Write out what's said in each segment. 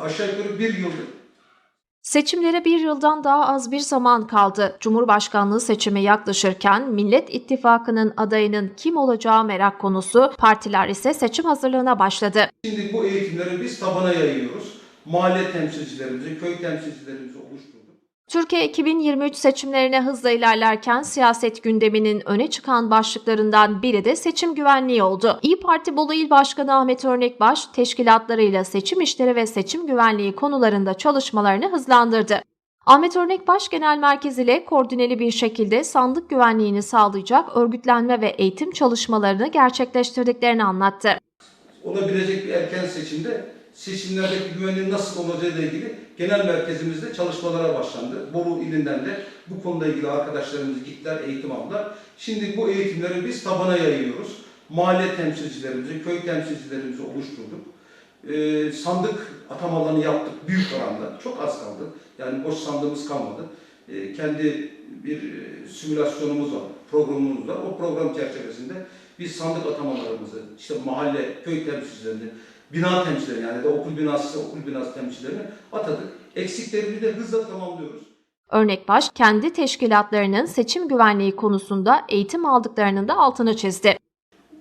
aşağı yukarı bir yıldır Seçimlere bir yıldan daha az bir zaman kaldı. Cumhurbaşkanlığı seçimi yaklaşırken Millet İttifakı'nın adayının kim olacağı merak konusu, partiler ise seçim hazırlığına başladı. Şimdi bu eğitimleri biz tabana yayıyoruz. Mahalle temsilcilerimizi, köy temsilcilerimizi oluşturduk. Türkiye 2023 seçimlerine hızla ilerlerken siyaset gündeminin öne çıkan başlıklarından biri de seçim güvenliği oldu. İyi Parti Bolu İl Başkanı Ahmet Örnekbaş, teşkilatlarıyla seçim işleri ve seçim güvenliği konularında çalışmalarını hızlandırdı. Ahmet Örnekbaş Genel Merkez ile koordineli bir şekilde sandık güvenliğini sağlayacak örgütlenme ve eğitim çalışmalarını gerçekleştirdiklerini anlattı. Olabilecek bir erken seçimde seçimlerdeki güvenin nasıl olacağı ile ilgili genel merkezimizde çalışmalara başlandı. Bolu ilinden de bu konuyla ilgili arkadaşlarımız gittiler, eğitim aldılar. Şimdi bu eğitimleri biz tabana yayıyoruz. Mahalle temsilcilerimizi, köy temsilcilerimizi oluşturduk. Ee, sandık atamalarını yaptık büyük oranda. Çok az kaldı. Yani boş sandığımız kalmadı. Ee, kendi bir e, simülasyonumuz var, programımız var. O program çerçevesinde biz sandık atamalarımızı, işte mahalle, köy temsilcilerini, bina temsilcilerini yani de okul binası okul binası temsilcilerini atadık. Eksiklerimizi de hızla tamamlıyoruz. Örnekbaş, kendi teşkilatlarının seçim güvenliği konusunda eğitim aldıklarının da altını çizdi.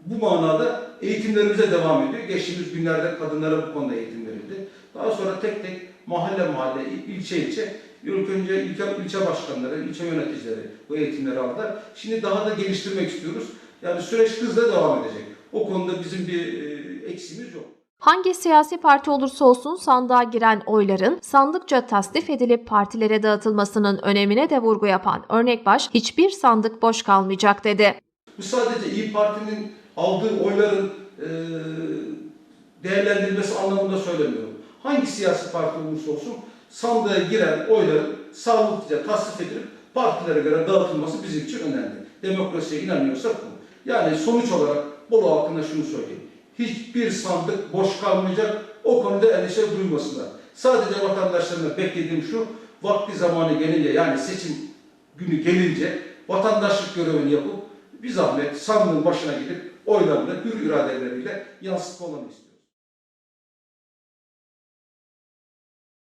Bu manada eğitimlerimize devam ediyor. Geçtiğimiz günlerde kadınlara bu konuda eğitim verildi. Daha sonra tek tek mahalle mahalle, il- ilçe ilçe, ilk önce ilçe, ilçe başkanları, ilçe yöneticileri bu eğitimleri aldılar. Şimdi daha da geliştirmek istiyoruz. Yani süreç hızla devam edecek. O konuda bizim bir e, eksiğimiz yok. Hangi siyasi parti olursa olsun sandığa giren oyların sandıkça tasdif edilip partilere dağıtılmasının önemine de vurgu yapan Örnekbaş, hiçbir sandık boş kalmayacak dedi. Bu sadece İyi Parti'nin aldığı oyların değerlendirilmesi anlamında söylemiyorum. Hangi siyasi parti olursa olsun sandığa giren oyların sağlıklıca tasdif edilip partilere göre dağıtılması bizim için önemli. Demokrasiye inanıyorsak bu. Yani sonuç olarak Bolu halkına şunu söyleyeyim. Hiçbir sandık boş kalmayacak. O konuda endişe duymasınlar. Sadece vatandaşlarına beklediğim şu, vakti zamanı gelince yani seçim günü gelince vatandaşlık görevini yapıp bir zahmet sandığın başına gidip oylarını hür iradeleriyle yansıtmalarını istiyorum.